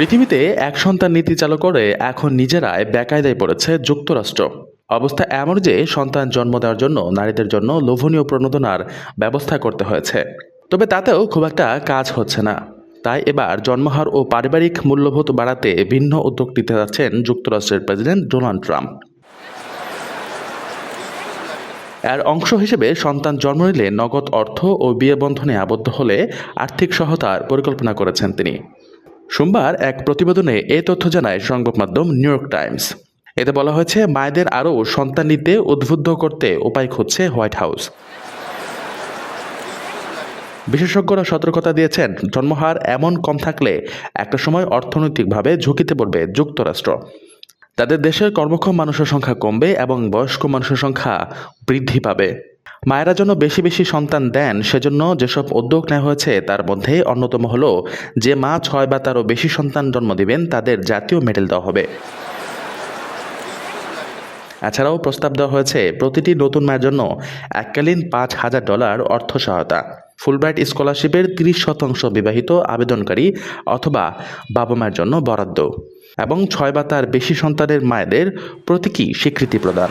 পৃথিবীতে এক সন্তান নীতি চালু করে, এখন নিজেরাই বেকায়দায় পড়েছে যুক্তরাষ্ট্র। অবস্থা এমন যে সন্তান জন্ম দেওয়ার জন্য, নারীদের জন্য লোভনীয় প্রণোদনার ব্যবস্থা করতে হয়েছে। তবে তাতেও খুব একটা কাজ হচ্ছে না। তাই এবার জন্মহার ও পারিবারিক মূল্যবোধ বাড়াতে ভিন্ন উদ্যোগ নিতে যাচ্ছেন যুক্তরাষ্ট্রের প্রেসিডেন্ট ডোনাল্ড ট্রাম্প। এর অংশ হিসেবে সন্তান জন্ম নিলে নগদ অর্থ ও বিয়ে বন্ধনে আবদ্ধ হলে আর্থিক সহায়তার পরিকল্পনা করেছেন তিনি। সোমবার এক প্রতিবেদনে এ তথ্য জানায় সংবাদ মাধ্যম নিউ ইয়র্ক টাইমস। এতে বলা হয়েছে, মায়েদের আরও সন্তান নিতে উদ্বুদ্ধ করতে উপায় খুঁজছে হোয়াইট হাউস। বিশেষজ্ঞরা সতর্কতা দিয়েছেন, জন্মহার এমন কম থাকলে একটা সময় অর্থনৈতিকভাবে ঝুঁকিতে পড়বে যুক্তরাষ্ট্র। তাদের দেশের কর্মক্ষম মানুষের সংখ্যা কমবে এবং বয়স্ক মানুষের সংখ্যা বৃদ্ধি পাবে। মায়েরা যেন বেশি বেশি সন্তান দেন, সেজন্য যেসব উদ্যোগ নেওয়া হয়েছে, তার মধ্যে অন্যতম হলো যে মা ছয় বা তারও বেশি সন্তান জন্ম দিবেন, তাদের জাতীয় মেডেল দেওয়া হবে। এছাড়াও প্রস্তাব দেওয়া হয়েছে, প্রতিটি নতুন মায়ের জন্য এককালীন পাঁচ হাজার ডলার অর্থ সহায়তা। ফুলব্রাইট স্কলারশিপের তিরিশ শতাংশ বিবাহিত আবেদনকারী অথবা বাবা মায়ের জন্য বরাদ্দ। এবং ছয় বা তার বেশি সন্তানের মায়েদের প্রতীকী স্বীকৃতি প্রদান।